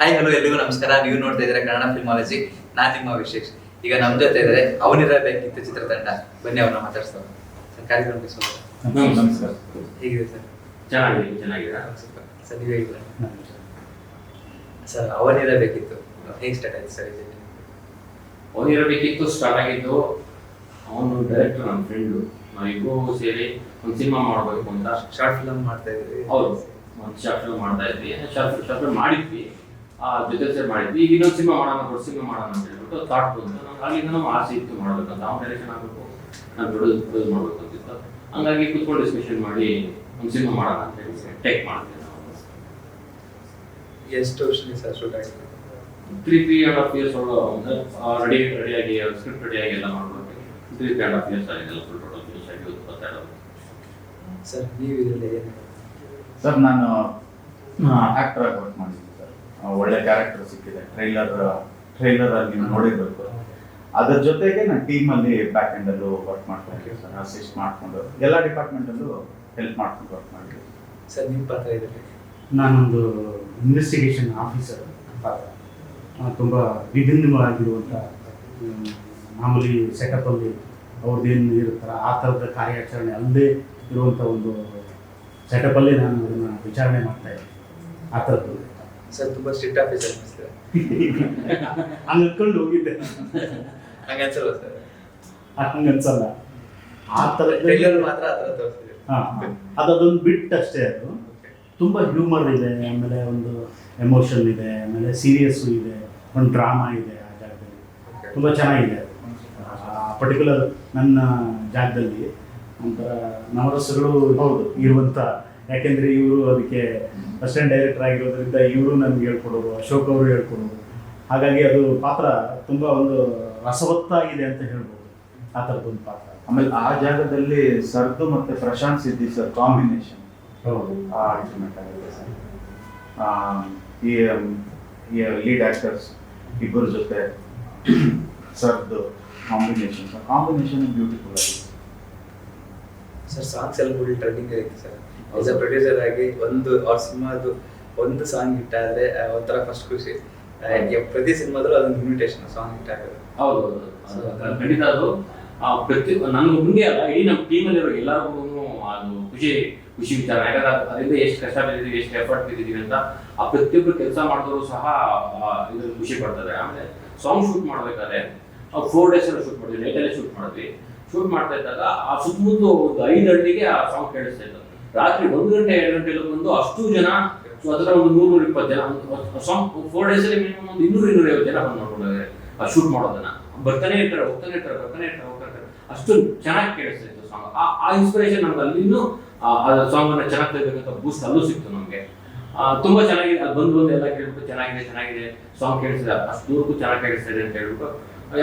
Hi hello ಎಲ್ಲಿಗೂ ನಮಸ್ಕಾರ. ನೀವು ನೋಡ್ತಾ ಇದ್ರೆ ಕನ್ನಡ ಫಿಲ್ಮಾಲಜಿ ನಾನ್ ನಿಮ್ಮ ವಿಶೇಷ್ ಈಗ ನಮ್ ಜೊತೆ ಇದ್ರೆ ಅವನಿರಬೇಕಿತ್ತು ಚಿತ್ರತಂಡ. ಬನ್ನಿ ಅವ್ರನ್ನ ಮಾತಾಡ್ಸ್ತಾರೆ ಸರ್ ಕಾರ್ಯಕ್ರಮಕ್ಕೆ ಸ್ವಾಗತ. ನಮಸ್ಕಾರ ಹೇಗಿದೆ ಸರ್? ಚೆನ್ನಾಗಿದೆ ಚೆನ್ನಾಗಿದೆ. ಸರ್ ನೀವು ಸರ್ ಅವನಿರಬೇಕಿತ್ತು. ಹೇಗೆ ಸ್ಟಾರ್ಟ್ ಆಯ್ತು ಸರ್ ಇದು? ಅವನಿರಬೇಕಿತ್ತು ಸ್ಟಾರ್ಟ್ ಆಗಿದ್ದು ಅವನು ಡೈರೆಕ್ಟರ್ ನನ್ನ ಫ್ರೆಂಡು ನಾವಿಬ್ಬರು ಸೇರಿ ಒಂದು ಸಿನಿಮಾ ಮಾಡಬೇಕು ಅಂತ. ಶಾರ್ಟ್ ಫಿಲ್ಮ್ ಮಾಡ್ತಾ ಇದ್ವಿ ಹೌದು ಒಂದು ಶಾರ್ಟ್ ಫಿಲ್ಮ್ ಮಾಡ್ತಾ ಇದ್ವಿ. ಶಾರ್ಟ್ ಶಾರ್ಟ್ ಫಿಲ್ಮ್ ಮಾಡಿದ್ವಿ. ಜೊತೆ ಮಾಡಿದ್ವಿ. ಈಗ ಇನ್ನೊಂದು ಸಿನಿಮಾ ಮಾಡೋಣ ದೊಡ್ಡ ಸಿನಿಮಾ ಮಾಡೋಣ ಅಂತ ಹೇಳ್ಬಿಟ್ಟು ಥಾಟ್ ಬಂತು. ನಂಗೆ ಅಲ್ಲಿಂದ ನಮ್ಮ ಆಸೆ ಇತ್ತು ಮಾಡ್ಬೇಕಂತ ಅವ್ನ ಡೈರೆಕ್ಷನ್ ಆಗಬೇಕು ನಾನು ದೊಡ್ಡ ದೊಡ್ಡದು ಮಾಡ್ಬೇಕು ಅಂತಿತ್ತು ಹಂಗಾಗಿ ಕುತ್ಕೊಂಡು ಡಿಸ್ಕಷನ್ ಮಾಡಿ ಒಂದು ಸಿನಿಮಾ ಮಾಡೋಣ ಅಂತ ಹೇಳಿ ಟೇಕ್ ಮಾಡಿದ್ವಿ ನಾವು. ಎಷ್ಟು ವರ್ಷದಿಂದ ಸರ್ ಶೂಟ್ ಆಗಿದೆ? Three three and half years ready ರೆಡಿಯಾಗಿ ಸ್ಕ್ರಿಪ್ಟ್ ರೆಡಿಯಾಗಿ ಎಲ್ಲ ಮಾಡ್ಬೇಕು. Three three and half years ಆಗಿದೆ ಎಲ್ಲ ಫುಲ್ ಟೋಟಲ್ ಫಿನಿಶ್ ಆಗಿ ಇಪ್ಪತ್ತೆರಡು ಸರ್ ನೀವು ಇದರಲ್ಲಿ ಸರ್ ನಾನು ಆಕ್ಟರ್ ಆಗಿ ವರ್ಕ್ ಮಾಡಿದ್ದೀನಿ. ಒಳ್ಳೆ ಕ್ಯಾರೆಕ್ಟರ್ ಸಿಕ್ಕಿದೆ. ಟ್ರೈಲರ್ ಟ್ರೈಲರ್ ಆಗಿ ನೀವು ನೋಡಿರ್ಬೇಕು. ಅದ್ರ ಜೊತೆಗೆ ನಾನು ಟೀಮ್ ಅಲ್ಲಿ ಬ್ಯಾಕ್ ಎಂಡ್ ಅಲ್ಲೂ ವರ್ಕ್ ಮಾಡ್ತಾ ಇದ್ದೀನಿ ಸರ್. ಅಸಿಸ್ಟ್ ಮಾಡ್ಕೊಂಡು. ಎಲ್ಲ ಡಿಪಾರ್ಟ್ಮೆಂಟ್ ಅಲ್ಲೂ ಹೆಲ್ಪ್ ಮಾಡ್ಕೊಂಡು ವರ್ಕ್ ಮಾಡಿದ್ವಿ ಸರ್ ನಿಮ್ಮ ಪಾತ್ರ ಇದರಲ್ಲಿ ನಾನೊಂದು ಇನ್ವೆಸ್ಟಿಗೇಷನ್ ಆಫೀಸರ್ ತುಂಬ ವಿಭಿನ್ನವಾಗಿರುವಂಥ ಮಾಮೂಲಿ ಸೆಟಪಲ್ಲಿ ಅವ್ರದ್ದೇನು ಇರುತ್ತಲ್ಲ ಆ ಥರದ ಕಾರ್ಯಾಚರಣೆ ಅಲ್ಲದೆ ಇರುವಂಥ ಒಂದು ಸೆಟಪಲ್ಲಿ ನಾನು ಅದನ್ನು ವಿಚಾರಣೆ ಮಾಡ್ತಾ ಇದ್ದೆ. ಆ ಥರದ್ದು ಸರ್ ತುಂಬಾ ಸ್ಟ್ರಿಕ್ಟ್ ಆಫೀಸರ್ ಅನಿಸ್ತದೆ ಹಂಗೆ ಅನ್ಕೊಂಡು ಹೋಗಿದ್ದೆ. ಹಂಗೆ ಅನ್ಸಲ್ಲ ಸರ್? ಹಂಗೆ ಅನ್ಸಲ್ಲ. ಆ ಥರ ಮಾತ್ರ ಆ ಥರ ತೋರಿಸಿದ್ರು ಹಾಂ ಅದೊಂದು ಬಿಟ್ ಅಷ್ಟೇ ಅದು. ತುಂಬಾ ಹ್ಯೂಮರ್ ಇದೆ ಆಮೇಲೆ ಒಂದು ಎಮೋಷನ್ ಇದೆ ಆಮೇಲೆ ಸೀರಿಯಸ್ಸು ಇದೆ ಒಂದು ಡ್ರಾಮಾ ಇದೆ ಆ ಜಾಗದಲ್ಲಿ. ತುಂಬಾ ಚೆನ್ನಾಗಿದೆ ಪರ್ಟಿಕ್ಯುಲರ್ ನನ್ನ ಜಾಗದಲ್ಲಿ ಒಂಥರ ನವರಸಗಳು ಹೌದು. ಇರುವಂಥ ಯಾಕೆಂದರೆ ಇವರು ಅದಕ್ಕೆ ಅಸಿಸ್ಟೆಂಟ್ ಡೈರೆಕ್ಟರ್ ಆಗಿರೋದ್ರಿಂದ ಇವರು ನನಗೆ ಹೇಳ್ಕೊಡೋರು ಅಶೋಕ್ ಅವರು ಹೇಳ್ಕೊಡೋರು ಹಾಗಾಗಿ ಅದು ಪಾತ್ರ ತುಂಬ ಒಂದು ರಸವತ್ತಾಗಿದೆ ಅಂತ ಹೇಳ್ಬೋದು ಆ ಒಂದು ಪಾತ್ರ. ಆಮೇಲೆ ಆ ಜಾಗದಲ್ಲಿ ಸರ್ದು ಮತ್ತೆ ಪ್ರಶಾಂತ್ ಸಿದ್ದಿ ಸರ್ ಕಾಂಬಿನೇಷನ್ ಹೌದು. ಅಲ್ಟಿಮೇಟ್ ಆಗಿದೆ ಸರ್. ಆ, ಈ ಈ ಲೀಡ್ ಆಕ್ಟರ್ಸ್ ಇಬ್ಬರ ಜೊತೆ ಸರ್ದು ಕಾಂಬಿನೇಷನ್ ಕಾಂಬಿನೇಷನ್ ಬ್ಯೂಟಿಫುಲ್ ಆಗಿದೆ. ಸರ್ ಸಾಂಗ್ಸ್ ಎಲ್ಲ ಫುಲ್ ಟ್ರೆಂಡಿಂಗ್ ಐತೆ ಸರ್. ಆಸ್ ಅ ಪ್ರೊಡ್ಯೂಸರ್ ಆಗಿ ಒಂದು ಅವ್ರ ಸಿನಿಮಾದು ಒಂದು ಸಾಂಗ್ ಹಿಟ್ ಆದ್ರೆ ಒಂಥರ ಫಸ್ಟ್ ಖುಷಿ. ಪ್ರತಿ ಸಿನಿಮಾದಲ್ಲೂ ಅದೊಂದು ಇನ್ವಿಟೇಷನ್ ಸಾಂಗ್ ಹಿಟ್ ಆಗೋದು. ಹೌದು ಖಂಡಿತ ಅದು. ಪ್ರತಿ ನನಗೆ ಮುಂದೆ ಅಲ್ಲ ಇಡೀ ನಮ್ಮ ಟೀಮಲ್ಲಿರೋ ಎಲ್ಲರಿಗೂ ಅದು ಖುಷಿ ಖುಷಿ ವಿಚಾರ. ಯಾಕಂದ್ರೆ ಅದರಿಂದ ಎಷ್ಟು ಕಷ್ಟ ಬಿದ್ದಿದ್ದೀವಿ ಎಷ್ಟು ಎಫರ್ಟ್ ಬಿದ್ದಿದ್ದೀವಿ ಅಂತ ಆ ಪ್ರತಿಯೊಬ್ಬರು ಕೆಲಸ ಮಾಡಿದವರು ಸಹ ಇದ್ರಲ್ಲಿ ಖುಷಿ ಪಡ್ತಾರೆ. ಆಮೇಲೆ ಸಾಂಗ್ ಶೂಟ್ ಮಾಡ್ಬೇಕಾದ್ರೆ ಫೋರ್ ಡೇಸ್ ಎಲ್ಲ ಶೂಟ್ ಮಾಡಿದ್ವಿ ನೈಟಲ್ಲೇ ಶೂಟ್ ಮಾಡಿದ್ವಿ. ಶೂಟ್ ಮಾಡ್ತಾ ಇದ್ದಾಗ ಆ ಸುತ್ತಮುತ್ತ ಒಂದು ಐದು ಹಳ್ಳಿಗೆ ಆ ಸಾಂಗ್ ಕೇಳಿಸ್ತಾ ಇತ್ತು ರಾತ್ರಿ ಒಂದು ಗಂಟೆ, ಎರಡು ಗಂಟೆ ಬಂದು ಅಷ್ಟು ಜನ ಅದರ ಒಂದು ನೂರು ನೂರ ಇಪ್ಪತ್ತು ಜನ ಫೋರ್ ಡೇಸ್ ಅಲ್ಲಿ ಮಿನಿಮಮ್ ಒಂದು ಇನ್ನೂರು, ಇನ್ನೂರ ಐವತ್ತು ಜನ ಬಂದು ನೋಡ್ಕೊಂಡಿದ್ದಾರೆ ಆ ಶೂಟ್ ಮಾಡೋದನ್ನ. ಬರ್ತಾನೆ ಇರ್ತಾರೆ, ಹೋಗ್ತಾನೆ ಇರ್ತಾರೆ, ಬರ್ತಾನೆ ಇರ್ತಾರೆ ಹೋಗ್ತಾ ಇರ್ತಾರೆ. ಅಷ್ಟು ಚೆನ್ನಾಗಿ ಕೇಳಿಸ್ತಾ ಇತ್ತು ಸಾಂಗ್ ಆ ಇನ್ಸ್ಪಿರೇಷನ್ ನಮ್ಗೆ ಅಲ್ಲಿನೂ ಸಾಂಗ್ ಅನ್ನ ಚೆನ್ನಾಗಿ ತೆಗಿಬೇಕಂತ ಬೂಸ್ಟ್ ಅಲ್ಲೂ ಸಿಕ್ತು ನಮಗೆ. ತುಂಬಾ ಚೆನ್ನಾಗಿದೆ, ಅದು ಬಂದು ಬಂದು ಎಲ್ಲ ಕೇಳ್ಬಿಟ್ಟು ಚೆನ್ನಾಗಿದೆ ಚೆನ್ನಾಗಿದೆ ಸಾಂಗ್ ಕೇಳಿಸಿದೆ ಅಷ್ಟು ದೂರಕ್ಕೂ ಚೆನ್ನಾಗಿ ಕೇಳಿಸ್ತಾ ಅಂತ ಹೇಳ್ಬಿಟ್ಟು,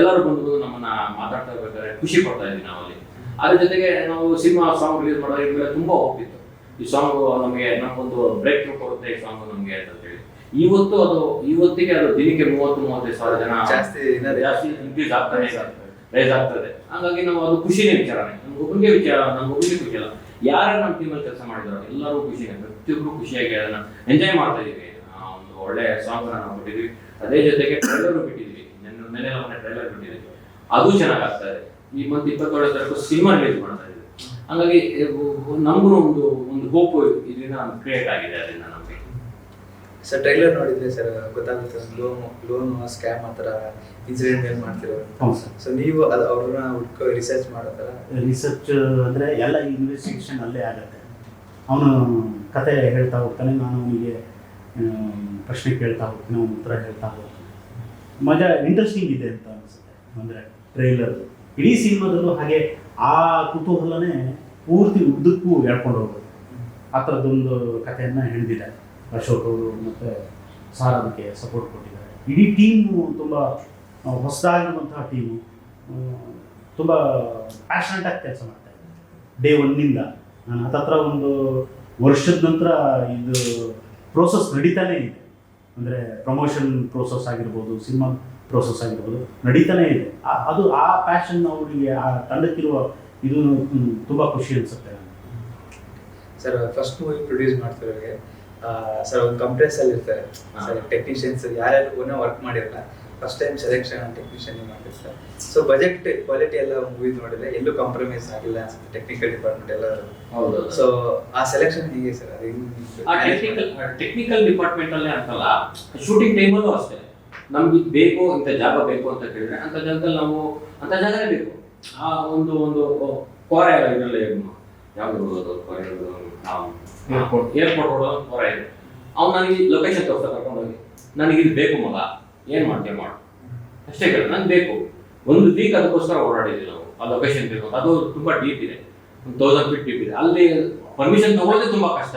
ಎಲ್ಲರೂ ಬಂದು ಬಂದು ನಮ್ಮನ್ನ ಮಾತಾಡ್ತಾ ಇರ್ಬೇಕಾದ್ರೆ ಖುಷಿ ಪಡ್ತಾ ಇದ್ವಿ ನಾವಲ್ಲಿ. ಅದ್ರ ಜೊತೆಗೆ ನಾವು ಸಿನಿಮಾ ಸಾಂಗ್ ರಿಲೀಸ್ ಮಾಡೋದ್ರ ಮೇಲೆ ತುಂಬಾ ಹೋಗ್ತಿತ್ತು ಈ ಸಾಂಗ್ ನಮಗೆ ನಮಗೊಂದು ಬ್ರೇಕ್ ಥ್ರೂ ಕೊಡುತ್ತೆ ಈ ಸಾಂಗ್ ನಮಗೆ ಅಂತ ಹೇಳಿ. ಇವತ್ತು ಅದು ಇವತ್ತಿಗೆ ಅದು ದಿನಕ್ಕೆ ಮೂವತ್ತು ಮೂವತ್ತೈದು ಸಾವಿರ ಜನ ಜಾಸ್ತಿ ಜಾಸ್ತಿ ಇನ್ಕ್ರೀಸ್ ಆಗ್ತಾನೆ ರೈಸ್ ಆಗ್ತದೆ. ಹಾಗಾಗಿ ನಾವು ಅದು ಖುಷಿನೇ ವಿಚಾರನೆ ನಮ್ಗೊಬ್ಬರಿಗೆ ವಿಚಾರ ನಮ್ಗೊಬ್ಬರಿಗೆ ಖುಷಿ ಅಲ್ಲ ಯಾರು ನಮ್ಮ ಟೀಮಲ್ಲಿ ಕೆಲಸ ಮಾಡಿದ್ರು ಎಲ್ಲರೂ ಖುಷಿನೇ ಪ್ರತಿಯೊಬ್ಬರು ಖುಷಿಯಾಗಿ ಅದನ್ನ ಎಂಜಾಯ್ ಮಾಡ್ತಾ ಇದೀವಿ. ಒಂದು ಒಳ್ಳೆ ಸಾಂಗ್ ನಾವು ಬಿಟ್ಟಿದ್ವಿ. ಅದೇ ಜೊತೆಗೆ ಟ್ರೈಲರ್ ಬಿಟ್ಟಿದ್ವಿ. ನೆನ್ನೆ ಮೊನ್ನೆ ಟ್ರೈಲರ್ ಬಿಟ್ಟಿದ್ವಿ. ಅದು ಚೆನ್ನಾಗಾಗ್ತದೆ ಈ ಮಂತ್ ಇಪ್ಪತ್ತೇಳು ತಾರೀಕು ಸಿನಿಮಾ ರಿಲೀಸ್ ಮಾಡ್ತಾ ಇದ್ವಿ. ಹಂಗಾಗಿ ನಮಗೂ ಒಂದು ಒಂದು ಹೋಪ್ ಇದರಿಂದ ಕ್ರಿಯೇಟ್ ಆಗಿದೆ ಅದರಿಂದ ನಮಗೆ ಸರ್ ಟ್ರೈಲರ್ ನೋಡಿದ್ರೆ ಸರ್ ಗೊತ್ತಾಗುತ್ತೆ ಲೋನ್ ಲೋನ್ ಸ್ಕ್ಯಾಮ್ ಆ ಥರ ಇನ್ಸಿಡೆಂಟ್ ಏನು ಮಾಡ್ತಿರೋ ಹೌದು ಸರ್. ಸೊ ನೀವು ಅದು ಅವ್ರನ್ನ ಹುಡ್ಕೋ ರಿಸರ್ಚ್ ಮಾಡೋ ಥರ ರಿಸರ್ಚ್ ಅಂದರೆ ಎಲ್ಲ ಇನ್ವೆಸ್ಟಿಗೇಷನ್ ಅಲ್ಲೇ ಆಗುತ್ತೆ. ಅವನು ಕತೆ ಹೇಳ್ತಾ ಹೋಗ್ತಾನೆ ನಾನು ಅವನಿಗೆ ಪ್ರಶ್ನೆ ಕೇಳ್ತಾ ಹೋಗ್ತೀನಿ ಅವನ ಉತ್ತರ ಹೇಳ್ತಾ ಹೋಗ್ತೀನಿ. ಮಜಾ ಇಂಟ್ರೆಸ್ಟಿಂಗ್ ಇದೆ ಅಂತ ಅನಿಸುತ್ತೆ ಅಂದರೆ ಟ್ರೈಲರ್ ಇಡೀ ಸಿನಿಮಾದಲ್ಲೂ ಹಾಗೆ ಆ ಕುತೂಹಲನೇ ಪೂರ್ತಿ ಉದ್ದಕ್ಕೂ ಹೇಳ್ಕೊಂಡು ಹೋಗೋದು ಆ ಥರದ್ದೊಂದು ಕಥೆಯನ್ನು ಹಿಡಿದಿದೆ ಅಶೋಕ್ ಅವರು ಮತ್ತು ಸಾರ್ ಅದಕ್ಕೆ ಸಪೋರ್ಟ್ ಕೊಟ್ಟಿದ್ದಾರೆ. ಇಡೀ ಟೀಮು ತುಂಬ ಹೊಸದಾಗಿರುವಂತಹ ಟೀಮು ತುಂಬ ಪ್ಯಾಷನೆಟಾಗಿ ಕೆಲಸ ಮಾಡ್ತಾ ಇದ್ದಾರೆ. ಡೇ ಒನ್ನಿಂದ ನಾನು ಹತ್ತತ್ರ ಒಂದು ವರ್ಷದ ನಂತರ ಇದು ಪ್ರೋಸೆಸ್ ನಡೀತಾನೇ ಇದೆ. ಅಂದರೆ ಪ್ರಮೋಷನ್ ಪ್ರೋಸೆಸ್ ಆಗಿರ್ಬೋದು ಸಿನಿಮಾ ಪ್ರೋಸೆಸ್ ಆಗಿರ್ಬೋದು ನಡೀತಾನೇ ಇದೆ. ಆ- ಅದು ಆ ಪ್ಯಾಷನ್ ಅವರಿಗೆ ಆ ತಂಡಕ್ಕಿರುವ ಇದು ತುಂಬ ಖುಷಿ ಅನಿಸುತ್ತೆ ನನಗೆ ಸರ್ ಫಸ್ಟ್ ಮೂವಿ ಪ್ರೊಡ್ಯೂಸ್ ಮಾಡ್ತಿರೋರಿಗೆ ಸರ್ ಒಂದು ಕಂಪ್ರೆಸ್ ಅಲ್ಲಿ ಇರ್ತಾರೆ. ಸರ್ ಟೆಕ್ನಿಷಿಯನ್ಸ್ ಯಾರ್ಯಾರು ಓನೋ ವರ್ಕ್ ಮಾಡಿರಲ್ಲ ಫಸ್ಟ್ ಟೈಮ್ ಸೆಲೆಕ್ಷನ್ ಟೆಕ್ನಿಷಿಯನ್ ಮಾಡಿರ್ತಾರೆ ಸೊ ಬಜೆಟ್ ಕ್ವಾಲಿಟಿ ಎಲ್ಲ ಮೂವಿ ನೋಡಿದ್ರೆ ಎಲ್ಲೂ ಕಾಂಪ್ರಮೈಸ್ ಆಗಿಲ್ಲ ಅನ್ಸುತ್ತೆ ಟೆಕ್ನಿಕಲ್ ಡಿಪಾರ್ಟ್ಮೆಂಟ್ ಎಲ್ಲ ಹೌದು ಸೊ ಆ ಸೆಲೆಕ್ಷನ್ ಹೇಗೆ ಸರ್ ಅದು ಆ ಟೆಕ್ನಿಕಲ್ ಟೆಕ್ನಿಕಲ್ ಡಿಪಾರ್ಟ್ಮೆಂಟ್ ಅಲ್ಲೇ ಅಂತಲ್ಲ ಶೂಟಿಂಗ್ ಟೈಮಲ್ಲೂ ಅಷ್ಟೇ. ನಮ್ಗೆ ಇದು ಬೇಕು ಇಂಥ ಜಾಗ ಬೇಕು ಅಂತ ಕೇಳಿದ್ರೆ ಅಂತ ಜಾಗದಲ್ಲಿ ನಾವು ಅಂತ ಜಾಗನೇ ಬೇಕು. ಆ ಒಂದು ಒಂದು ಕೋರೆ ಇದರಲ್ಲಿ ಯಾವ್ದು ಕೋರ ಕೋರೆ. ಏರ್ಪೋರ್ಟ್ ಕೋರ ಕೋರೆ ಇದೆ. ಅವ್ನು ನನಗೆ ಲೊಕೇಶನ್ ತೋರಿಸ್ತಾ ಕರ್ಕೊಂಡೋಗಿ. ನನಗೆ ಇದು ಬೇಕು ಮಗ. ಏನ್ ಮಾಡ್ತೀಯ? ಮಾಡು. ಅಷ್ಟೇ ಕೇಳ, ನಂಗೆ ಬೇಕು. ಒಂದು ವೀಕ್ ಅದಕ್ಕೋಸ್ಕರ ಓಡಾಡಿದ್ವಿ ನಾವು. ಆ ಲೊಕೇಶನ್ ಬೇಕು ಅದು ತುಂಬ ಡೀಪ್ ಇದೆ. ಒಂದು ತೌಸಂಡ್ ಫೀಟ್ ಡೀಪ್ ಇದೆ. ಅಲ್ಲಿ ಪರ್ಮಿಷನ್ ತಗೊಳ್ಳೋದೇ ತುಂಬಾ ಕಷ್ಟ.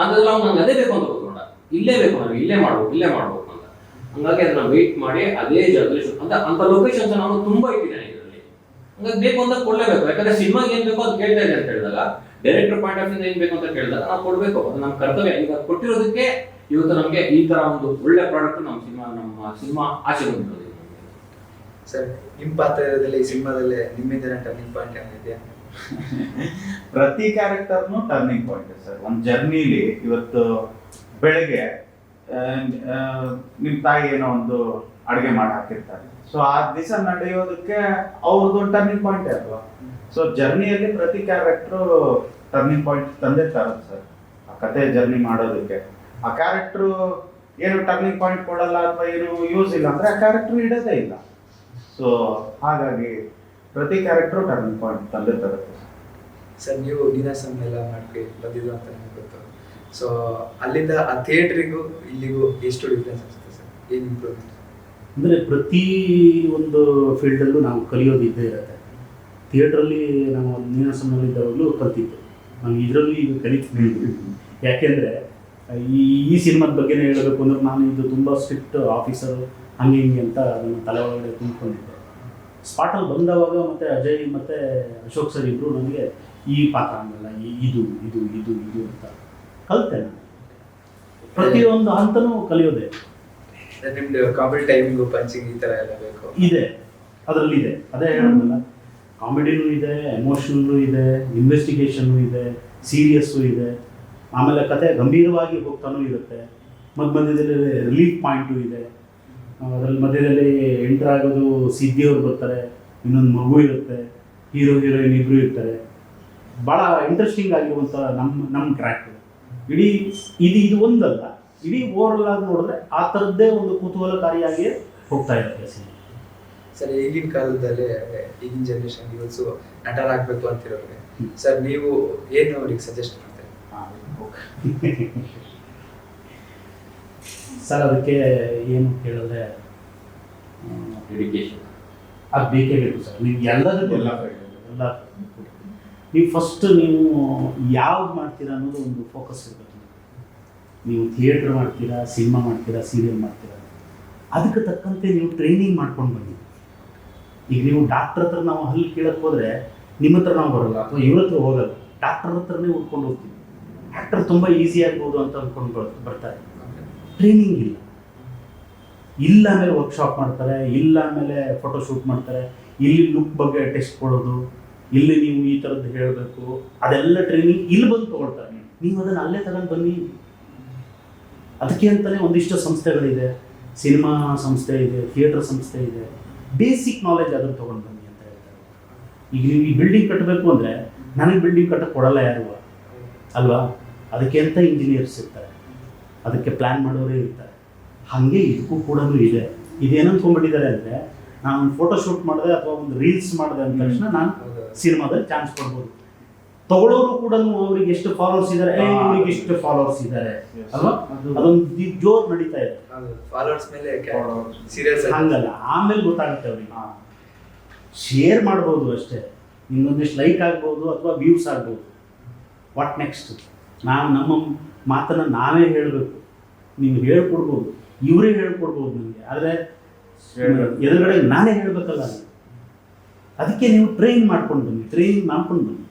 ಅಂದ್ರೆ ನಾವು ನಂಗೆ ಅದೇ ಬೇಕು ಅಂತ ಗೊತ್ತೋಣ ಇಲ್ಲೇ ಬೇಕು ನನಗೆ ಇಲ್ಲೇ ಮಾಡ್ಬೇಕು ಇಲ್ಲೇ ಮಾಡ್ಬೇಕು ಅಂತ. ಹಂಗಾಗಿ ಅದನ್ನ ವೆಯ್ಟ್ ಮಾಡಿ ಅದೇ ಜಾಗದಲ್ಲಿ ಅಂತ ಅಂತ ಲೊಕೇಶನ್ಸ್ ನಾನು ತುಂಬಾ ಇಟ್ಟಿದ್ದೇನೆ ಇದರಲ್ಲಿ. ಹಂಗಾಗಿ ಬೇಕು ಅಂತ ಕೊಡ್ಲೇಬೇಕು. ಯಾಕಂದ್ರೆ ಸಿನಿಮಾಗೆ ಏನು ಬೇಕೋ ಅದು ಕೇಳ್ತಾ ಇದೆ ಅಂತ ಹೇಳಿದಾಗ ಡೈರೆಕ್ಟರ್ ಪಾಯಿಂಟ್ ಆಫ್ ಏನ್ ಬೇಕು ಅಂತ ಕೇಳಿದಾಗ ನಾವು ಕೊಡಬೇಕು. ಅದು ನಮ್ಮ ಕರ್ತವ್ಯ. ಈಗ ಕೊಟ್ಟಿರೋದಕ್ಕೆ ಇವತ್ತು ನಮಗೆ ಈ ತರ ಒಂದು ಒಳ್ಳೆ ಪ್ರಾಡಕ್ಟ್ ನಮ್ಮ ಸಿನಿಮಾ ನಮ್ಮ ಸಿನಿಮಾ ಆಚೆ ಬಂದಿರೋದು. ಸರ್ ನಿಮ್ಮ ಪಾತ್ರದಲ್ಲಿ ಈ ಸಿನಿಮಾದಲ್ಲಿ ನಿಮ್ಮಿಂದ ಟರ್ನಿಂಗ್ ಪಾಯಿಂಟ್ ಏನಿದೆಯಾ ಪ್ರತಿ ಕ್ಯಾರೆಕ್ಟರ್ನು ಟರ್ನಿಂಗ್ ಪಾಯಿಂಟ್ ಸರ್. ಒಂದು ಜರ್ನಿಲಿ ಇವತ್ತು ಬೆಳಗ್ಗೆ ನಿಮ್ಮ ತಾಯಿ ಏನೋ ಒಂದು ಅಡುಗೆ ಮಾಡಿ ಹಾಕಿರ್ತಾರೆ. ಸೊ ಆ ದಿವಸ ನಡೆಯೋದಕ್ಕೆ ಅವ್ರದ್ದು ಟರ್ನಿಂಗ್ ಪಾಯಿಂಟ್ ಅಲ್ವಾ? ಸೊ ಜರ್ನಿಯಲ್ಲಿ ಪ್ರತಿ ಕ್ಯಾರೆಕ್ಟ್ರು ಟರ್ನಿಂಗ್ ಪಾಯಿಂಟ್ ತಂದೆ ತರೋದು ಸರ್. ಆ ಕತೆ ಜರ್ನಿ ಮಾಡೋದಕ್ಕೆ. ಆ ಕ್ಯಾರೆಕ್ಟ್ರು ಏನು ಟರ್ನಿಂಗ್ ಪಾಯಿಂಟ್ ಕೊಡಲ್ಲ ಅಥವಾ ಏನು ಯೂಸ್ ಇಲ್ಲ ಅಂದ್ರೆ ಆ ಕ್ಯಾರೆಕ್ಟ್ರು ಇಡೋದೇ ಇಲ್ಲ. ಸೊ ಹಾಗಾಗಿ ಪ್ರತಿ ಕ್ಯಾರೆಕ್ಟ್ರು ಟರ್ನಿಂಗ್ ಪಾಯಿಂಟ್ ತಂದೆ ತರುತ್ತೆ ಸರ್, ನೀವು ನೀನಾಸಂ ಎಲ್ಲ ಮಾಡಿ ಬಂದಿದ್ದು ಅಂತ ನನಗೆ ಗೊತ್ತು. ಸೊ ಅಲ್ಲಿಂದ ಆ ಥಿಯೇಟ್ರಿಗೂ ಇಲ್ಲಿಗೂ ಎಷ್ಟು ಡಿಫ್ರೆನ್ಸ್ ಅನ್ಸುತ್ತೆ ಸರ್? ಏನು ಇಂಪ್ರೂವ್ಮೆಂಟ್ ಅಂದರೆ ಪ್ರತಿ ಒಂದು ಫೀಲ್ಡಲ್ಲೂ ನಾವು ಕಲಿಯೋದು ಇದ್ದೇ ಇರುತ್ತೆ. ಥಿಯೇಟ್ರಲ್ಲಿ ನಾವು ನೀನಾಸಂನಲ್ಲಿದ್ದಾಗಲೂ ಕಲ್ತಿದ್ದು. ನಾವು ಇದರಲ್ಲಿ ಈಗ ಕಲಿತೀವಿ ಯಾಕೆಂದರೆ ಈ ಈ ಸಿನಿಮಾದ ಬಗ್ಗೆನೇ ಹೇಳಬೇಕು ಅಂದ್ರೆ ನಾನು ಇದು ತುಂಬ ಸ್ಟ್ರಿಕ್ಟ್ ಆಫೀಸರ್ ಹಂಗೆ ಹಿಂಗೆ ಅಂತ ನನ್ನ ತಲೆ ಒಳಗಡೆ ತುಂಬಿಕೊಂಡಿದ್ದೆ. ಸ್ಪಾಟಲ್ಲಿ ಬಂದವಾಗ ಮತ್ತು ಅಜಯ್ ಮತ್ತು ಅಶೋಕ್ ಸರ್ ಇಬ್ಬರು ನನಗೆ ಈ ಪಾತ್ರ ಹಂಗಲ್ಲ ಈ- ಇದು ಇದು ಇದು ಇದು ಅಂತ ಕಲಿತೆ ನಾನು. ಪ್ರತಿಯೊಂದು ಹಂತನೂ ಕಲಿಯೋದೆ. ನಿಮ್ದು ಕಾಮಿಡಿ ಟೈಮಿಂಗು ಪಂಚಿಂಗ್ ಈ ಥರ ಎಲ್ಲ ಬೇಕು. ಇದೆ. ಅದರಲ್ಲಿ ಇದೆ ಅದೇ ಹೇಳೋದಲ್ಲ. ಕಾಮಿಡಿನೂ ಇದೆ ಎಮೋಷನಲ್ಲು ಇದೆ ಇನ್ವೆಸ್ಟಿಗೇಷನ್ನು ಇದೆ ಸೀರಿಯಸ್ಸು ಇದೆ. ಆಮೇಲೆ ಕತೆ ಗಂಭೀರವಾಗಿ ಹೋಗ್ತಾನೂ ಇರುತ್ತೆ. ಮಧ್ಯ ಮಧ್ಯದಲ್ಲಿ ರಿಲೀಫ್ ಪಾಯಿಂಟು ಇದೆ. ಅದರಲ್ಲಿ ಮಧ್ಯದಲ್ಲಿ ಎಂಟರ್ ಆಗೋದು ಸಿದ್ಧಿಯವ್ರು ಬರ್ತಾರೆ. ಇನ್ನೊಂದು ಮಗು ಇರುತ್ತೆ. ಹೀರೋ ಹೀರೋಯಿನ್ ಇಬ್ಬರು ಇರ್ತಾರೆ. ಭಾಳ ಇಂಟ್ರೆಸ್ಟಿಂಗ್ ಆಗಿರುವಂಥ ನಮ್ಮ ನಮ್ಮ ಟ್ರ್ಯಾಕ್ ಇಡೀ ಇದು ಇದು ಒಂದಲ್ಲ. ಇಡೀ ಓವರ್ಲ್ ಆಗಿ ನೋಡಿದ್ರೆ ಆ ಥರದ್ದೇ ಒಂದು ಕುತೂಹಲಕಾರಿಯಾಗಿ ಹೋಗ್ತಾ ಇರುತ್ತೆ ಸರ್ ಈಗಿನ ಕಾಲದಲ್ಲಿ ಈಗಿನ ಜನರೇಷನ್ ಯೂತ್ಸು ನಟರಾಗಬೇಕು ಅಂತಿರೋರಿಗೆ. ಸರ್ ನೀವು ಏನು ಅವ್ರಿಗೆ ಸಜೆಸ್ಟ್ ಮಾಡ್ತೀರಿ? ಸರ್ ಅದಕ್ಕೆ ಏನು ಕೇಳಿದ್ರೆ ಡೆಡಿಕೇಶನ್ ಅದು ಬೇಕೇ ಬೇಕು ಸರ್. ನೀವು ಎಲ್ಲದಕ್ಕೂ ಎಲ್ಲ ಎಲ್ಲ ನೀವು ಫಸ್ಟ್ ನೀವು ಯಾವ್ದು ಮಾಡ್ತೀರಾ ಅನ್ನೋದು ಒಂದು ಫೋಕಸ್ ಇರಬೇಕು ನೀವು ಥಿಯೇಟ್ರ್ ಮಾಡ್ತೀರಾ, ಸಿನಿಮಾ ಮಾಡ್ತೀರಾ, ಸೀರಿಯಲ್ ಮಾಡ್ತೀರಾ? ಅದಕ್ಕೆ ತಕ್ಕಂತೆ ನೀವು ಟ್ರೈನಿಂಗ್ ಮಾಡ್ಕೊಂಡು ಬನ್ನಿ. ಈಗ ನೀವು ಡಾಕ್ಟರ್ ಹತ್ರ ನಾವು ಹಲ್ಲಿ ಕೇಳಕ್ಕೆ ಹೋದರೆ ನಿಮ್ಮ ಹತ್ರ ನಾವು ಬರಲ್ಲ, ಅಥವಾ ಇವ್ರ ಹತ್ರ ಹೋಗಲ್ಲ. ಡಾಕ್ಟರ್ ಹತ್ರನೇ ಉಟ್ಕೊಂಡು ಹೋಗ್ತೀವಿ. ಡಾಕ್ಟರ್ ತುಂಬ ಈಸಿ ಆಗ್ಬೋದು ಅಂತ ಅಂದ್ಕೊಂಡು ಬರ್- ಬರ್ತಾರೆ. ಟ್ರೈನಿಂಗ್ ಇಲ್ಲ. ಇಲ್ಲ ಆಮೇಲೆ ವರ್ಕ್ಶಾಪ್ ಮಾಡ್ತಾರೆ, ಇಲ್ಲ ಆಮೇಲೆ ಫೋಟೋ ಶೂಟ್ ಮಾಡ್ತಾರೆ. ಇಲ್ಲಿ ಲುಕ್ ಬಗ್ಗೆ ಟೆಸ್ಟ್ ಕೊಡೋದು, ಇಲ್ಲಿ ನೀವು ಈ ಥರದ್ದು ಹೇಳಬೇಕು. ಅದೆಲ್ಲ ಟ್ರೈನಿಂಗ್ ಇಲ್ಲಿ ಬಂದು ತೊಗೊಳ್ತಾರೆ. ನೀವು ಅದನ್ನು ಅಲ್ಲೇ ತಗೊಂಡು ಬನ್ನಿ. ಅದಕ್ಕೆ ಅಂತಲೇ ಒಂದಿಷ್ಟು ಸಂಸ್ಥೆಗಳಿದೆ. ಸಿನಿಮಾ ಸಂಸ್ಥೆ ಇದೆ ಥಿಯೇಟರ್ ಸಂಸ್ಥೆ ಇದೆ. ಬೇಸಿಕ್ ನಾಲೆಜ್ ಅದನ್ನು ತೊಗೊಂಡು ಬನ್ನಿ ಅಂತ ಹೇಳ್ತಾರೆ. ಈಗ ನೀವು ಈ ಬಿಲ್ಡಿಂಗ್ ಕಟ್ಟಬೇಕು ಅಂದರೆ ನನಗೆ ಬಿಲ್ಡಿಂಗ್ ಕಟ್ಟಕ್ಕೆ ಕೊಡಲ್ಲ ಯಾರು? ಅಲ್ವಾ? ಅದಕ್ಕೆ ಅಂತ ಇಂಜಿನಿಯರ್ಸ್ ಇರ್ತಾರೆ. ಅದಕ್ಕೆ ಪ್ಲ್ಯಾನ್ ಮಾಡೋರೇ ಇರ್ತಾರೆ. ಹಾಗೆ ಇದಕ್ಕೂ ಕೂಡ ಇದೆ. ಇದೇನು ಅಂದ್ಕೊಂಡ್ಬಿಟ್ಟಿದ್ದಾರೆ ಅಂದರೆ ನಾನು ಫೋಟೋ ಶೂಟ್ ಮಾಡಿದೆ ಅಥವಾ ಒಂದು ರೀಲ್ಸ್ ಮಾಡಿದೆ ಅಂದ ತಕ್ಷಣ ನಾನು ಸಿನಿಮಾದಲ್ಲಿ ಚಾನ್ಸ್ ಕೊಡ್ಬೋದು. ತಗೊಳ್ಳೋರು ಕೂಡ ಅವ್ರಿಗೆ ಎಷ್ಟು ಫಾಲೋವರ್ಸ್ ಇದಾರೆ? ಅವ್ರಿಗೆ ಎಷ್ಟು ಫಾಲೋವರ್ಸ್ ಇದ್ದಾರೆ ಅಲ್ವಾ? ಅದೊಂದು ಜೋರ್ ನಡೀತಾ ಇದೆ. ಫಾಲೋವರ್ಸ್ ಮೇಲೆ ಸೀರಿಯಸ್ ಹಂಗಲ್ಲ. ಆಮೇಲೆ ಗೊತ್ತಾಗುತ್ತೆ ಅವ್ರಿಗೆ. ಶೇರ್ ಮಾಡ್ಬೋದು ಅಷ್ಟೇ. ಇನ್ನೊಂದಿಷ್ಟು ಲೈಕ್ ಆಗ್ಬೋದು ಅಥವಾ ವ್ಯೂಸ್ ಆಗ್ಬೋದು. ವಾಟ್ ನೆಕ್ಸ್ಟ್ ನಾವು ನಮ್ಮ ಮಾತನ್ನು ನಾವೇ ಹೇಳಬೇಕು. ನೀವು ಹೇಳ್ಕೊಡ್ಬೋದು. ಇವರೇ ಹೇಳ್ಕೊಡ್ಬೋದು ನನಗೆ ಆದರೆ ಎದುರುಗಡೆ ನಾನೇ ಹೇಳಬೇಕಲ್ಲ. ಅದಕ್ಕೆ ನೀವು ಟ್ರೈನ್ ಮಾಡ್ಕೊಂಡು ಬನ್ನಿ. ಟ್ರೈನ್ ಮಾಡ್ಕೊಂಡು ಬನ್ನಿ.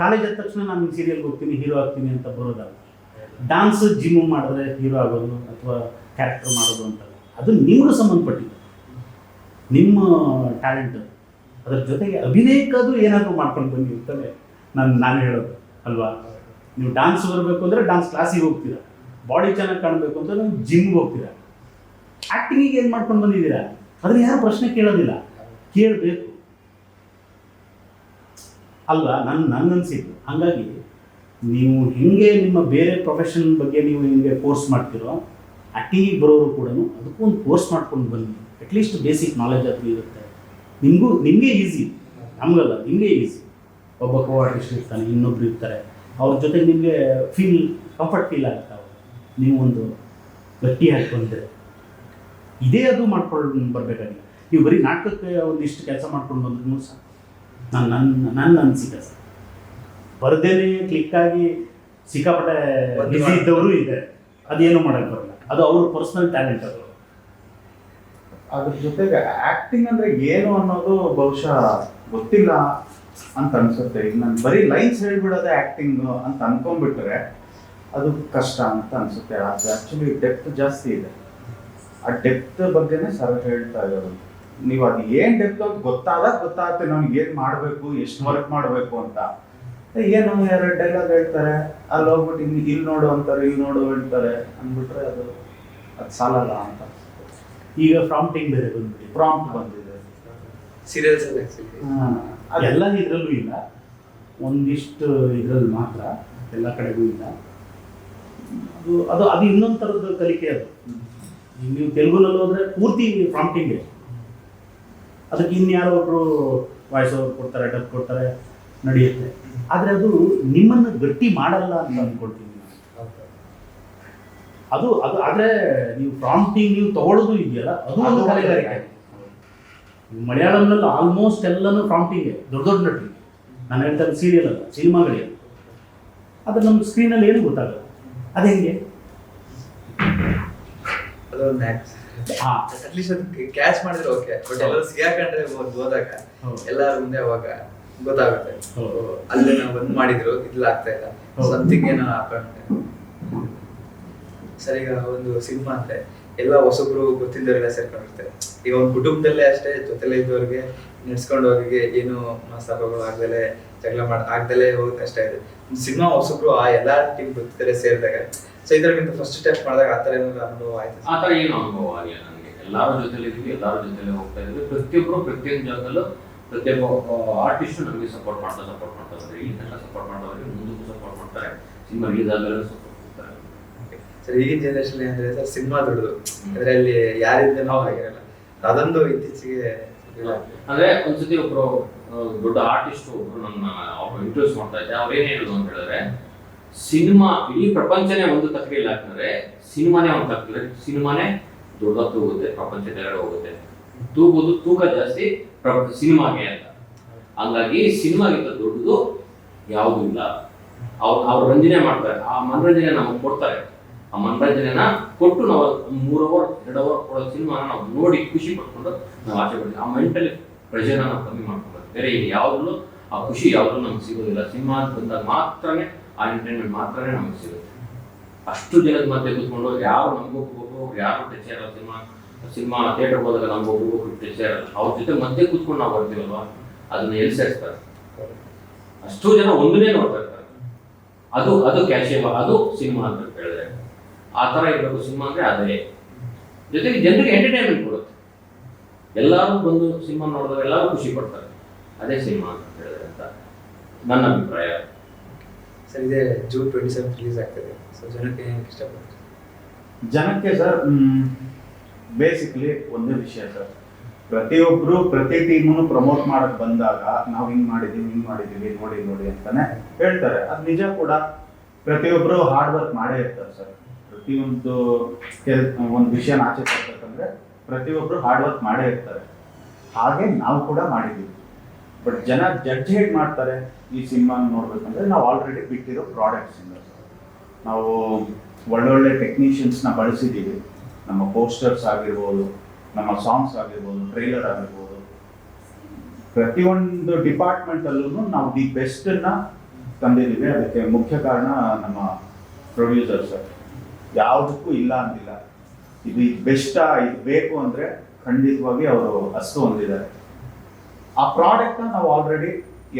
ಕಾಲೇಜ್ ಆದ ತಕ್ಷಣ ನಾನು ಸೀರಿಯಲ್ಗೆ ಹೋಗ್ತೀನಿ ಹೀರೋ ಆಗ್ತೀನಿ ಅಂತ ಬರೋದಲ್ಲ. ಡಾನ್ಸ್ ಜಿಮ್ ಮಾಡಿದ್ರೆ ಹೀರೋ ಆಗೋದು ಅಥವಾ ಕ್ಯಾರೆಕ್ಟರ್ ಮಾಡೋದು ಅಂತ. ಅದು ನಿಮ್ಗೆ ಸಂಬಂಧಪಟ್ಟಿದ್ದು. ನಿಮ್ಮ ಟ್ಯಾಲೆಂಟ್ ಅದ್ರ ಜೊತೆಗೆ ಅಭಿನಯಕ್ಕಾದ್ರೂ ಏನಾದರೂ ಮಾಡ್ಕೊಂಡು ಅಂತಾನೆ ನಾನು ನಾನು ಹೇಳೋದು, ಅಲ್ವಾ? ನೀವು ಡಾನ್ಸ್ ಬರಬೇಕು ಅಂದರೆ ಡಾನ್ಸ್ ಕ್ಲಾಸಿಗೆ ಹೋಗ್ತೀರಾ. ಬಾಡಿ ಚೆನ್ನಾಗಿ ಕಾಣಬೇಕು ಅಂತ ನೀವು ಜಿಮ್ಗೆ ಹೋಗ್ತೀರಾ. ಆ್ಯಕ್ಟಿಂಗಿಗೆ ಏನು ಮಾಡ್ಕೊಂಡು ಬಂದಿದ್ದೀರಾ? ಅದನ್ನ ಯಾರು ಪ್ರಶ್ನೆ ಕೇಳೋದಿಲ್ಲ. ಕೇಳಬೇಕು. ಅಲ್ವಾ ನನ್ನ ನನ್ನ ಅನಿಸಿದ್ದು. ಹಾಗಾಗಿ ನೀವು ಹೆಂಗೆ ನಿಮ್ಮ ಬೇರೆ ಪ್ರೊಫೆಷನ್ ಬಗ್ಗೆ ನೀವು ಹಿಂಗೆ ಕೋರ್ಸ್ ಮಾಡ್ತೀರೋ ಅಟಿ ಬರೋರು ಕೂಡ ಅದಕ್ಕೂ ಒಂದು ಕೋರ್ಸ್ ಮಾಡ್ಕೊಂಡು ಬನ್ನಿ. ಅಟ್ಲೀಸ್ಟ್ ಬೇಸಿಕ್ ನಾಲೆಜ್ ಅದು ಇರುತ್ತೆ. ನಿಮಗೂ, ನಿಮಗೆ ಈಸಿ ನಮಗಲ್ಲ, ನಿಮಗೆ ಈಸಿ ಒಬ್ಬ ಕೋ ಆರ್ಟಿಸ್ಟ್ ಇರ್ತಾನೆ, ಇನ್ನೊಬ್ರು ಇರ್ತಾರೆ. ಅವ್ರ ಜೊತೆ ನಿಮಗೆ ಫೀಲ್ ಕಂಫರ್ಟ್ ಫೀಲ್ ಆಗುತ್ತೆ ಅವರು ನೀವು ಒಂದು ಗಟ್ಟಿ ಹಾಕೊಂಡ್ರೆ ಇದೇ ಅದು ಮಾಡ್ಕೊಂಡು ಬರಬೇಕಾಗಿಲ್ಲ. ನೀವು ಬರೀ ನಾಟಕಕ್ಕೆ ಒಂದಿಷ್ಟು ಕೆಲಸ ಮಾಡ್ಕೊಂಡು ಬಂದ್ರೂ ಸಾಕು. ನಾನು ನನ್ನ ನನ್ನ ಅನಿಸಿಕೆ ಸರ್. ಬರ್ದೇನೆ ಕ್ಲಿಕ್ ಆಗಿ ಸಿಕ್ಕಾಪಟ್ಟೆ ಬಿಸಿ ಇದ್ದವರು ಇದೆ. ಅದೇನು ಮಾಡಕ್ಕೆ ಬರಲ್ಲ. ಅದು ಅವ್ರ ಪರ್ಸನಲ್ ಟ್ಯಾಲೆಂಟ್ ಅದು. ಅದ್ರ ಜೊತೆಗೆ ಆಕ್ಟಿಂಗ್ ಅಂದ್ರೆ ಏನು ಅನ್ನೋದು ಬಹುಶಃ ಗೊತ್ತಿಲ್ಲ ಅಂತ ಅನ್ಸುತ್ತೆ. ಈಗ ನಾನು ಬರೀ ಲೈನ್ಸ್ ಹೇಳ್ಬಿಡೋದೇ ಆಕ್ಟಿಂಗ್ ಅಂತ ಅನ್ಕೊಂಡ್ಬಿಟ್ರೆ ಅದು ಕಷ್ಟ ಅಂತ ಅನ್ಸುತ್ತೆ. ಅದು ಆಕ್ಚುಲಿ ಡೆಪ್ತ್ ಜಾಸ್ತಿ ಇದೆ. ಆ ಡೆಪ್ತ್ ಬಗ್ಗೆನೇ ಸರ್ ಹೇಳ್ತಾ ಇರೋದು. ನೀವು ಅದು ಏನ್ ಡೆಪ್ತ್ ಅಂತ ಗೊತ್ತಾದಾಗ ಗೊತ್ತಾಗುತ್ತೆ ನಮ್ಗೆ ಏನ್ ಮಾಡ್ಬೇಕು ಎಷ್ಟು ವರ್ಕ್ ಮಾಡ್ಬೇಕು ಅಂತ. ಏನು ಯಾರು ಡೈಲಾಗ್ ಹೇಳ್ತಾರೆ? ಅಲ್ಲಿ ಹೋಗ್ಬಿಟ್ಟು ಇಲ್ಲಿ ಇಲ್ಲಿ ನೋಡು ಅಂತಾರೆ ಇಲ್ಲಿ ನೋಡು ಹೇಳ್ತಾರೆ ಅಂದ್ಬಿಟ್ರೆ ಅದು ಅದು ಸಾಲಲ್ಲ ಅಂತ. ಈಗ ಪ್ರಾಂಪ್ಟಿಂಗ್ ಬೇರೆ ಬಂದ್ಬಿಟ್ಟು ಪ್ರಾಂಪ್ಟ್ ಬಂದಿದೆ. ಸೀರಿಯಲ್ಸ್ ಅಲ್ಲಿ ಆಕ್ಚುಲಿ ಅದು- ಎಲ್ಲ ಇದರಲ್ಲೂ ಇಲ್ಲ. ಒಂದಿಷ್ಟು ಇದರಲ್ಲಿ ಮಾತ್ರ ಎಲ್ಲ ಕಡೆಗೂ ಇಲ್ಲ. ಅದು ಅದು ಅದು ಇನ್ನೊಂದು ಥರದ ಕಲಿಕೆ ಅದು. ನೀವು ತೆಲುಗುನಲ್ಲಿ ಹೋದ್ರೆ ಪೂರ್ತಿ ಪ್ರಾಂಪ್ಟಿಂಗ್ ಅದಕ್ಕೆ ಇನ್ಯಾರೋ ಒಬ್ರು ವಾಯ್ಸ್ ಓವರ್ ಕೊಡ್ತಾರೆ ಡಬ್ ಕೊಡ್ತಾರೆ ನಡೆಯುತ್ತೆ. ಆದರೆ ಅದು ನಿಮ್ಮನ್ನು ಗಟ್ಟಿ ಮಾಡಲ್ಲ ಅಂತ ಅನ್ಕೊಳ್ತೀನಿ ಅದು ಅದು ಆದರೆ ನೀವು ಪ್ರಾಂಪ್ಟಿಂಗ್ ನೀವು ತಗೊಳ್ಳೋದು ಇದೆಯಲ್ಲ ಅದು ಒಂದು ಕಲೆಗಾರಿಕೆ ಮಲಯಾಳಂನಲ್ಲಿ ಆಲ್ಮೋಸ್ಟ್ ಎಲ್ಲನೂ ಪ್ರಾಂಪ್ಟಿಂಗ್ ದೊಡ್ಡ ದೊಡ್ಡ ನಟರಿಗೆ ನಾನು ಹೇಳ್ತಾ ಸೀರಿಯಲ್ ಅಲ್ಲ ಸಿನಿಮಾಗಳಿಗೆ ಅದು ನಮ್ಮ ಸ್ಕ್ರೀನಲ್ಲಿ ಏನು ಗೊತ್ತಾಗಲ್ಲ. ಅದು ಹೆಂಗೆ? ಅಟ್ಲೀಸ್ಟ್ ಅದು ಕ್ಯಾಚ್ ಮಾಡಿದ್ರೆ ಓಕೆ ಬಟ್ ಎಲ್ಲರೂ ಸಿಗಾಕಂಡ್ರೆ ಹೋದ್- ಹೋದಾಗ ಹೌದು. ಎಲ್ಲಾರ ಮುಂದೆ ಅವಾಗ ಗೊತ್ತಾಗುತ್ತೆ. ಅಲ್ಲೇ ನಾವು ಬಂದ್ ಮಾಡಿದ್ರು ಇಲ್ಲ ಆಗ್ತಾ ಇಲ್ಲ. ಹೌದು. ಸಮಥಿಂಗ್ ಏನೋ ಹಾಕೊಂಡೆ ಸರ್ ಈಗ ಒಂದು ಸಿನಿಮಾ ಅಂದ್ರೆ ಎಲ್ಲ ಹೊಸಬ್ರು ಗೊತ್ತಿದ್ದವರೆಲ್ಲ ಸೇರ್ಕೊಂಡಿರ್ತಾರೆ. ಈಗ ಒಂದು ಕುಟುಂಬದಲ್ಲೇ ಅಷ್ಟೇ ಜೊತೆಲೇ ಇದ್ದವ್ರಿಗೆ ನಡ್ಸ್ಕೊಂಡು ಹೋಗಿ ಏನು ಮನಸ್ತಾಪಗಳು ಆಗ್ದಲೆ ಜಗಳ ಮಾಡ ಆಗ್ದಲೆ ಹೋಗಕ್ ಕಷ್ಟ ಇದೆ ಸಿನಿಮಾ ಹೊಸಬ್ರು ಆ ಎಲ್ಲಾ ಟೀಮ್ ಗೊತ್ತಿದ್ದಾರೆ ಸೇರಿದಾಗ ಸೊ ಇದ್ರಾಗಿಂತ ಫಸ್ಟ್ ಸ್ಟೆಪ್ ಮಾಡಿದಾಗ ಆ ಥರ ಏನಾದ್ರು ಅನುಭವ ಆಯ್ತು? ಆ ಥರ ಏನು ಅನುಭವ ಆಗಿಲ್ಲ ನನಗೆ. ಎಲ್ಲರ ಜೊತೆಲಿ ಇದೀವಿ ಎಲ್ಲರ ಜೊತೆಲಿ ಹೋಗ್ತಾ ಇದ್ವಿ ಪ್ರತಿಯೊಬ್ಬರು ಪ್ರತಿಯೊಂದು ಜಾಗದಲ್ಲೂ ಪ್ರತಿಯೊಬ್ಬ ಆರ್ಟಿಸ್ಟ್ ನಮಗೆ ಸಪೋರ್ಟ್ ಮಾಡ್ತಾ ಸಪೋರ್ಟ್ ಮಾಡ್ತಾ ಇದ್ದಾರೆ. ಇಲ್ಲಿ ತನಕ ಸಪೋರ್ಟ್ ಮಾಡೋರಿಗೆ ಮುಂದಕ್ಕೂ ಸಪೋರ್ಟ್ ಮಾಡ್ತಾರೆ. ಸಿನಿಮಾ ರಿಲೀಸ್ ಆದಮೇಲೆ ಸಪೋರ್ಟ್ ಮಾಡ್ತಾರೆ. ಸರ್ ಈಗಿನ ಜನರೇಷನ್ ಅಂದ್ರೆ ಸರ್ ಸಿನಿಮಾ ದೊಡ್ಡದು. ಅದರಲ್ಲಿ ಯಾರಿಂದ ನಾವು ಆಗಿರಲ್ಲ. ಅದೊಂದು ಇತ್ತೀಚೆಗೆ ಅಂದ್ರೆ ಒಂದ್ಸತಿ ಒಬ್ರು ದೊಡ್ಡ ಆರ್ಟಿಸ್ಟ್ ಒಬ್ರು ನನ್ನ ಇಂಟ್ರೊಡ್ಯೂಸ್ ಮಾಡ್ತಾ ಇದ್ದೆ. ಅವ್ರು ಏನ್ ಹೇಳಿದ್ರು ಅಂತ ಹೇಳಿದ್ರೆ ಸಿನಿಮಾ, ಇಡೀ ಪ್ರಪಂಚನೇ ಒಂದು ತಕ್ಕಡಿಯಲ್ಲಿ ಅಂತಂದ್ರೆ ಸಿನಿಮಾನೇ ಒಂದು ತಕ್ಕಡಿ ಸಿನಿಮಾನೇ ದೊಡ್ಡ ತೂಗುತ್ತೆ ಪ್ರಪಂಚದೆರಡು ಹೋಗುತ್ತೆ. ತೂಗೋದು ತೂಕ ಜಾಸ್ತಿ ಸಿನಿಮಾಗೆ ಅಂತ. ಹಂಗಾಗಿ ಸಿನಿಮಾಗಿಂತ ದೊಡ್ಡದು ಯಾವುದೂ ಇಲ್ಲ. ಅವ್ರು ಅವ್ರು ರಂಜನೆ ಮಾಡ್ತಾರೆ. ಆ ಮನರಂಜನೆ ನಮಗೆ ಕೊಡ್ತಾರೆ. ಆ ಮನರಂಜನೆನ ಕೊಟ್ಟು ನಾವು ಮೂರು ಅವರ್, ಎರಡು ಅವರ್ ಕೊಡೋ ಸಿನಿಮಾನ ನಾವು ನೋಡಿ ಖುಷಿ ಪಡ್ಕೊಂಡು ನಾವು ಆಚೆ ಬರ್ತೀವಿ. ಆ ಮೆಂಟಲ್ ಪ್ರೆಷರ್ನ ನಾವು ಕಮ್ಮಿ ಮಾಡ್ಕೊಬೇಕು ಬೇರೆ ಯಾವುದರಲ್ಲೂ ಆ ಖುಷಿ ಯಾವುದೂ ನಮ್ಗೆ ಸಿಗೋದಿಲ್ಲ. ಸಿನಿಮಾ ಬಂದಾಗ ಮಾತ್ರನೇ ಆ ಎಂಟರ್ಟೈನ್ಮೆಂಟ್ ಮಾತ್ರನೇ ನಮಗೆ ಸಿಗುತ್ತೆ. ಅಷ್ಟು ಜನದ ಮಧ್ಯೆ ಕೂತ್ಕೊಂಡು ಯಾರು ನಮಗೊಬ್ಬೊಬ್ಬರು ಯಾರು ಟಚ್ ಇರೋ ಸಿನಿಮಾ ಸಿನಿಮಾ ಥಿಯೇಟರ್ ಹೋದಾಗ ನಮಗೊಬ್ಬೊಬ್ಬರು ಟಚ್ ಇರಲ್ಲ ಅವ್ರ ಜೊತೆ ಮಧ್ಯೆ ಕೂತ್ಕೊಂಡು ನಾವು ಬರ್ತೀವಲ್ವಾ? ಅದನ್ನ ಎಲ್ಲಿ ಅಷ್ಟು ಜನ ಒಂದನ್ನೇ ನೋಡ್ತಾ ಇರ್ತಾರೆ. ಅದು ಅದು ಕ್ಯಾಶಿಯಮ್ ಅದು ಸಿನಿಮಾ ಅಂತ ಹೇಳಿದ್ರೆ. ಆ ಥರ ಇರಬೇಕು ಸಿನಿಮಾ ಅಂದ್ರೆ ಅದೇ. ಜೊತೆಗೆ ಜನರಿಗೆ ಎಂಟರ್ಟೈನ್ಮೆಂಟ್ ಕೊಡುತ್ತೆ. ಎಲ್ಲರೂ ಬಂದು ಸಿನಿಮಾ ನೋಡಿದಾಗ ಎಲ್ಲರೂ ಖುಷಿ ಪಡ್ತಾರೆ. ಅದೇ ಸಿನಿಮಾ ಅಂತ ಹೇಳಿದ್ರೆ ಅಂತ ನನ್ನ ಅಭಿಪ್ರಾಯ. ಸರ್, ಇದೆ ಜೂನ್ ಟ್ವೆಂಟಿ ಸೆವೆನ್ ರಿಲೀಸ್ ಆಗ್ತದೆ. ಸೊ ಜನಕ್ಕೆ ಏನಕ್ಕೆ ಇಷ್ಟಪಡ್ತಾರೆ? ಜನಕ್ಕೆ ಸರ್ ಬೇಸಿಕ್ಲಿ ಒಂದೇ ವಿಷಯ ಸರ್. ಪ್ರತಿಯೊಬ್ರು, ಪ್ರತಿ ಟೀಮನ್ನು ಪ್ರಮೋಟ್ ಮಾಡಕ್ ಬಂದಾಗ ನಾವು ಹಿಂಗ್ ಮಾಡಿದೀವಿ ಹಿಂಗ್ ಮಾಡಿದೀವಿ ನೋಡಿ ನೋಡಿ ಅಂತಾನೆ ಹೇಳ್ತಾರೆ. ಅದು ನಿಜ ಕೂಡ. ಪ್ರತಿಯೊಬ್ರು ಹಾರ್ಡ್ ವರ್ಕ್ ಮಾಡೇ ಇರ್ತಾರೆ ಸರ್. ಪ್ರತಿಯೊಂದು ಕೆಲ್, ಒಂದು ವಿಷಯನ ಆಚೆ ತರ್ಬೇಕಂದ್ರೆ ಪ್ರತಿಯೊಬ್ರು ಹಾರ್ಡ್ ವರ್ಕ್ ಮಾಡೇ ಇರ್ತಾರೆ. ಹಾಗೆ ನಾವು ಕೂಡ ಮಾಡಿದೀವಿ ಬಟ್ ಜನ ಜಡ್ಜ್ ಹೇಗೆ ಮಾಡ್ತಾರೆ ಈ ಸಿನಿಮಾ ನೋಡ್ಬೇಕಂದ್ರೆ ನಾವು ಆಲ್ರೆಡಿ ಬಿಟ್ಟಿರೋ ಪ್ರಾಡಕ್ಟ್ಸ್ ಇಂದ ನಾವು ಒಳ್ಳೊಳ್ಳೆ ಟೆಕ್ನಿಷಿಯನ್ಸ್ನ ಬಳಸಿದ್ದೀವಿ. ನಮ್ಮ ಪೋಸ್ಟರ್ಸ್ ಆಗಿರ್ಬೋದು, ನಮ್ಮ ಸಾಂಗ್ಸ್ ಆಗಿರ್ಬೋದು ಟ್ರೈಲರ್ ಆಗಿರ್ಬೋದು. ಪ್ರತಿಯೊಂದು ಡಿಪಾರ್ಟ್ಮೆಂಟಲ್ಲೂ ನಾವು ದಿ ಬೆಸ್ಟನ್ನು ತಂದಿದ್ದೀವಿ. ಅದಕ್ಕೆ ಮುಖ್ಯ ಕಾರಣ ನಮ್ಮ ಪ್ರೊಡ್ಯೂಸರ್ ಸರ್. ಯಾವುದಕ್ಕೂ ಇಲ್ಲ ಅಂದಿಲ್ಲ. ಇದು ಬೆಸ್ಟಾ ಇದು ಬೇಕು ಅಂದರೆ ಖಂಡಿತವಾಗಿ ಅವರು ಅಷ್ಟು ಹೊಂದಿದ್ದಾರೆ. ಆ ಪ್ರಾಡಕ್ಟ್ ನಾವು ಆಲ್ರೆಡಿ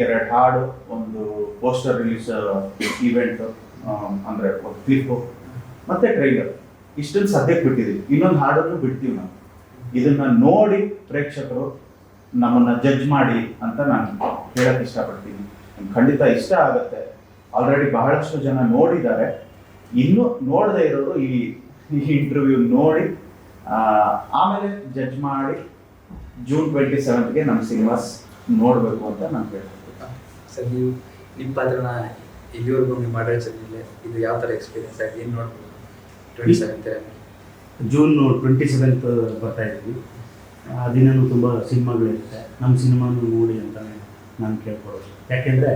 ಎರಡು ಹಾಡು, ಒಂದು ಪೋಸ್ಟರ್ ರಿಲೀಸ್ ಈವೆಂಟ್ ಅಂದ್ರೆ ಒಂದು ಕ್ಲಿಪ್ಪು ಮತ್ತೆ ಟ್ರೈಲರ್ ಇಷ್ಟನ್ನು ಸದ್ಯಕ್ಕೆ ಬಿಟ್ಟಿದ್ದೀವಿ ಇನ್ನೊಂದು ಹಾಡನ್ನು ಬಿಡ್ತೀವಿ ನಾವು. ಇದನ್ನ ನೋಡಿ ಪ್ರೇಕ್ಷಕರು ನಮ್ಮನ್ನ ಜಡ್ಜ್ ಮಾಡಿ ಅಂತ ನಾನು ಹೇಳಕ್ ಇಷ್ಟಪಡ್ತೀನಿ. ಖಂಡಿತ ಇಷ್ಟ ಆಗುತ್ತೆ. ಆಲ್ರೆಡಿ ಬಹಳಷ್ಟು ಜನ ನೋಡಿದ್ದಾರೆ. ಇನ್ನು ನೋಡದೇ ಇರೋರು ಈ ಈ ಇಂಟರ್ವ್ಯೂ ನೋಡಿ ಆಮೇಲೆ ಜಡ್ಜ್ ಮಾಡಿ ಜೂನ್ ಟ್ವೆಂಟಿ ಸೆವೆಂತ್ಗೆ ನಮ್ಮ ಸಿನಿಮಾಸ್ ನೋಡಬೇಕು ಅಂತ ನಾನು ಹೇಳ್ತೀನಿ ಸರ್ ನೀವು ನಿಮ್ಮ ಪಾತ್ರನ ಇಲ್ಲಿವರೆಗೂ ನೀವು ಮಾಡಲ್ ಚಲಿಲ್ಲ ಇದು ಯಾವ ಥರ ಎಕ್ಸ್ಪೀರಿಯನ್ಸ್ ಆಗಿ ಏನು ನೋಡ್ಬೋದು? Twenty seventh June twenty seventh ಬರ್ತಾ ಇದ್ವಿ. ಆ ದಿನನೂ ತುಂಬ ಸಿನಿಮಾಗಳಿರುತ್ತೆ. ನಮ್ಮ ಸಿನಿಮಾನು ನೋಡಿ ಅಂತಲೇ ನಾನು ಕೇಳ್ಕೊಳ್ಳೋದು. ಯಾಕೆಂದರೆ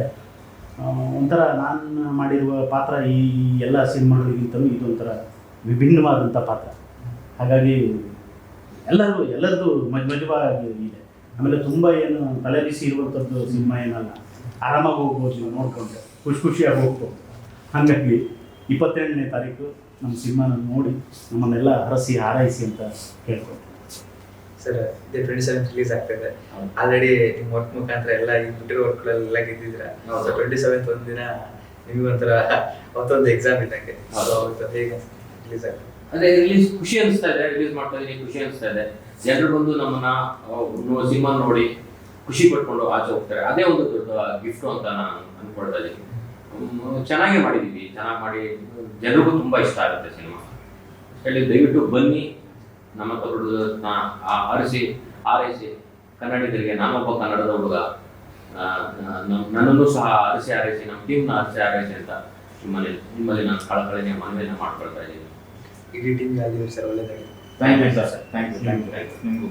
ಒಂಥರ ನಾನು ಮಾಡಿರುವ ಪಾತ್ರ ಈ ಎಲ್ಲ ಸಿನಿಮಾಗಳಿಗಿಂತಲೂ ಇದೊಂಥರ ವಿಭಿನ್ನವಾದಂಥ ಪಾತ್ರ. ಹಾಗಾಗಿ ಎಲ್ಲರೂ ಎಲ್ಲರದು ಮಜ್ ಮಜವಾಗಿ ಇದೆ. ಆಮೇಲೆ ತುಂಬ ಏನು ತಲೆ ಬಿಸಿ ಇರುವಂಥದ್ದು ಸಿನಿಮಾ ಏನಲ್ಲ. ಆರಾಮಾಗಿ ಹೋಗ್ಬೋದು ನೀವು ನೋಡ್ಕೊಂಡು ಖುಷಿ ಖುಷಿಯಾಗಿ ಹೋಗ್ಬೋದು. ಹಾಗಾಗಿ ಇಪ್ಪತ್ತೆರಡನೇ ತಾರೀಕು ನಮ್ಮ ಸಿನಿಮಾನ ನೋಡಿ ನಮ್ಮನ್ನೆಲ್ಲ ಹರಸಿ ಹಾರೈಸಿ ಅಂತ ಕೇಳ್ಕೊಳ್ತೀನಿ ಸರ್ ಇದೇ ಟ್ವೆಂಟಿ ಸೆವೆಂತ್ ರಿಲೀಸ್ ಆಗ್ತದೆ. ಇದೆ ಆಲ್ರೆಡಿ ನಿಮ್ಮ ವರ್ಕ್ ಮುಖಾಂತರ ಎಲ್ಲ ಈ ಬಿಟ್ಟಿರೋ ವರ್ಕ್ಗಳೆಲ್ಲ ಗೆದ್ದಿದ್ದೀರಾ? ಹೌದು. ಸೊ ಟ್ವೆಂಟಿ ಸೆವೆಂತ್ ಒಂದಿನ ನಿಮಗೆ ಒಂಥರ ಮತ್ತೊಂದು ಎಕ್ಸಾಮ್ ಇದ್ದಂಗೆ ಹೇಗೆ ರಿಲೀಸ್ ಆಗ್ತದೆ? ಅದೇ ರಿಲೀಸ್ ಖುಷಿ ಅನಿಸ್ತಾ ಇದೆ ರಿಲೀಸ್ ಮಾಡ್ತಾ ಇದೀನಿ, ಖುಷಿ ಅನಿಸ್ತಾ ಇದೆ. ಜನರು ಬಂದು ನಮ್ಮನ್ನ ಸಿನಿಮಾ ನೋಡಿ ಖುಷಿ ಪಟ್ಕೊಂಡು ಆಚೆ ಹೋಗ್ತಾರೆ. ಅದೇ ಒಂದು ದೊಡ್ಡ ಗಿಫ್ಟ್ ಅಂತ ನಾನು ಅನ್ಕೊಳ್ತಾ ಇದ್ದೀನಿ. ಚೆನ್ನಾಗಿ ಮಾಡಿದೀವಿ ಚೆನ್ನಾಗಿ ಮಾಡಿ, ಜನರಿಗೂ ತುಂಬಾ ಇಷ್ಟ ಆಗುತ್ತೆ ಸಿನಿಮಾ. ಹೇಳಿ, ದಯವಿಟ್ಟು ಬನ್ನಿ. ನಮ್ಮ ತಗೊಳ್ಳೋದನ್ನ ಆರಿಸಿ, ಆರೈಸಿ ಕನ್ನಡಿಗರಿಗೆ ನಾನೊಬ್ಬ ಕನ್ನಡದ ಹುಡುಗ. ನನ್ನನ್ನು ಸಹ ಆರಿಸಿ, ಆರೈಸಿ, ನಮ್ಮ ಟೀಮ್ನ ಆರಿಸಿ, ಆರೈಸಿ ಅಂತ ನಿಮ್ಮಲ್ಲಿ ನಿಮ್ಮಲ್ಲಿ ನಾನು ಕಳಕಳಿನ ಮನವಿಯನ್ನು ಮಾಡ್ಕೊಳ್ತಾ ಇದ್ದೀನಿ. ಇಡೀ ಟೀಮ್ಗೆ ಆಗಿದ್ದೀವಿ ಸರ್ ಒಳ್ಳೆಯದಾಗಿದೆ thank you sir thank you thank you ನಿಮಗೂ